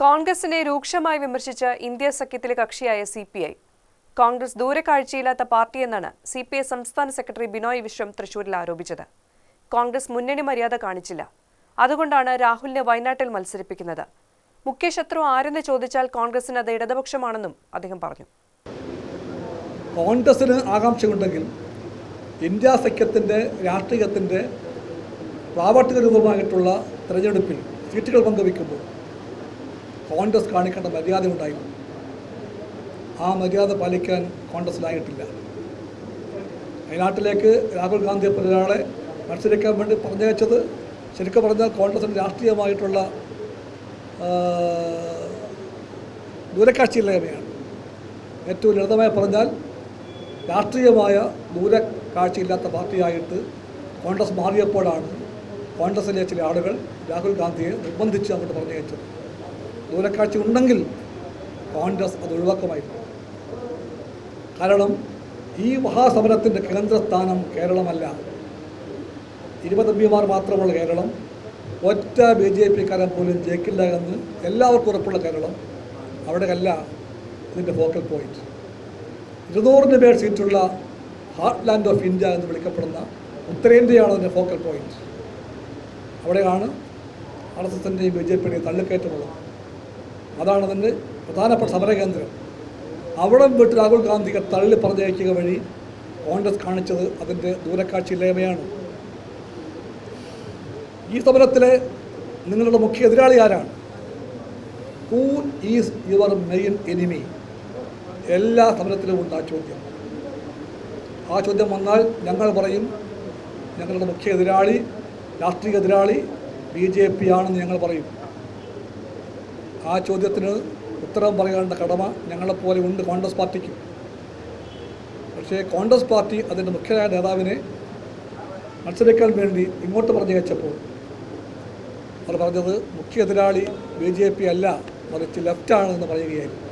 കോൺഗ്രസിനെ രൂക്ഷമായി വിമർശിച്ച് ഇന്ത്യ സഖ്യത്തിലെ കക്ഷിയായ സി പി ഐ. കോൺഗ്രസ് ദൂരക്കാഴ്ചയില്ലാത്ത പാർട്ടിയെന്നാണ് സി പി ഐ സംസ്ഥാന സെക്രട്ടറി ബിനോയ് വിശ്വം തൃശൂരിൽ ആരോപിച്ചത്. കോൺഗ്രസ് മുന്നണി മര്യാദ കാണിച്ചില്ല. അതുകൊണ്ടാണ് രാഹുലിനെ വയനാട്ടിൽ മത്സരിപ്പിക്കുന്നത്. മുഖ്യശത്രു ആരെന്ന് ചോദിച്ചാൽ കോൺഗ്രസിന് അത് ഇടതുപക്ഷമാണെന്നും അദ്ദേഹം പറഞ്ഞു. കോൺഗ്രസിന് ആകാംക്ഷയുണ്ടെങ്കിൽ ഇന്ത്യ സഖ്യത്തിന്റെ രാഷ്ട്രീയത്തിന്റെ പ്രാവർത്തിക രൂപമായിട്ടുള്ള തെരഞ്ഞെടുപ്പിൽ സീറ്റുകൾ പങ്കുവയ്ക്കുമ്പോൾ കോൺഗ്രസ് കാണിക്കേണ്ട മര്യാദ ഉണ്ടായിരുന്നു ആ മര്യാദ പാലിക്കാൻ കോൺഗ്രസ്സിലായിട്ടില്ല. വയനാട്ടിലേക്ക് രാഹുൽ ഗാന്ധി ഒരാളെ മത്സരിക്കാൻ വേണ്ടി പറഞ്ഞയച്ചത് ശരിക്കും പറഞ്ഞാൽ കോൺഗ്രസിന്റെ രാഷ്ട്രീയമായിട്ടുള്ള ദൂരക്കാഴ്ചയില്ലായ്മയാണ് ഏറ്റവും ലളിതമായി പറഞ്ഞാൽ രാഷ്ട്രീയമായ ദൂരക്കാഴ്ചയില്ലാത്ത പാർട്ടിയായിട്ട് കോൺഗ്രസ് മാറിയപ്പോഴാണ് കോൺഗ്രസിലെ ചില ആളുകൾ രാഹുൽ ഗാന്ധിയെ നിർബന്ധിച്ച് അങ്ങോട്ട് പറഞ്ഞയച്ചത്. ദൂരക്കാഴ്ച ഉണ്ടെങ്കിൽ കോൺഗ്രസ് അത് ഒഴിവാക്കുമായിരുന്നു. കാരണം ഈ മഹാസമരത്തിന്റെ കേന്ദ്രസ്ഥാനം കേരളമല്ല. ഇരുപതമ്പിമാർ മാത്രമുള്ള കേരളം. ഒറ്റ ബി ജെ പിക്കാരൻ പോലും ജയിക്കില്ല എന്ന് എല്ലാവർക്കും ഉറപ്പുള്ള കേരളം. അവിടെയല്ല ഇതിന്റെ ഫോക്കൽ പോയിന്റ്. ഇരുന്നൂറിന് പേർ സീറ്റുള്ള ഹാർട്ട് ലാൻഡ് ഓഫ് ഇന്ത്യ എന്ന് വിളിക്കപ്പെടുന്ന ഉത്തരേന്ത്യയാണ് അതിന്റെ ഫോക്കൽ പോയിന്റ്. അവിടെയാണ് ആർ എസ് എസിന്റെയും ബി ജെ പിയുടെയും തള്ളിക്കയറ്റമുള്ളത്. അതാണ് അതിന്റെ പ്രധാനപ്പെട്ട സമരകേന്ദ്രം. അവിടെ വിട്ട് രാഹുൽ ഗാന്ധിയെ തള്ളി പറഞ്ഞയക്കുക വഴി കോൺഗ്രസ് കാണിച്ചത് അതിന്റെ ദൂരക്കാഴ്ചയില്ലായ്മയാണ് ഈ സമരത്തിലെ നിങ്ങളുടെ മുഖ്യ എതിരാളി ആരാണ്? Who is your main enemy എല്ലാ സമരത്തിലും ഉണ്ട് ആ ചോദ്യം. ആ ചോദ്യം വന്നാൽ ഞങ്ങൾ പറയും ഞങ്ങളുടെ മുഖ്യ എതിരാളി രാഷ്ട്രീയ എതിരാളി ബി ജെ പി ആണെന്ന് ഞങ്ങൾ പറയും. ആ ചോദ്യത്തിന് ഉത്തരം പറയേണ്ട കടമ ഞങ്ങളെപ്പോലെ ഉണ്ട് കോൺഗ്രസ് പാർട്ടിക്ക്. പക്ഷേ കോൺഗ്രസ് പാർട്ടി അതിന്റെ മുഖ്യനായ നേതാവിനെ മത്സരിക്കാൻ വേണ്ടി ഇങ്ങോട്ട് പറഞ്ഞയച്ചപ്പോൾ അവർ പറഞ്ഞത് മുഖ്യ എതിരാളി ബി ജെ പി അല്ല മറിച്ച് ലെഫ്റ്റാണെന്ന് പറയുകയായിരുന്നു.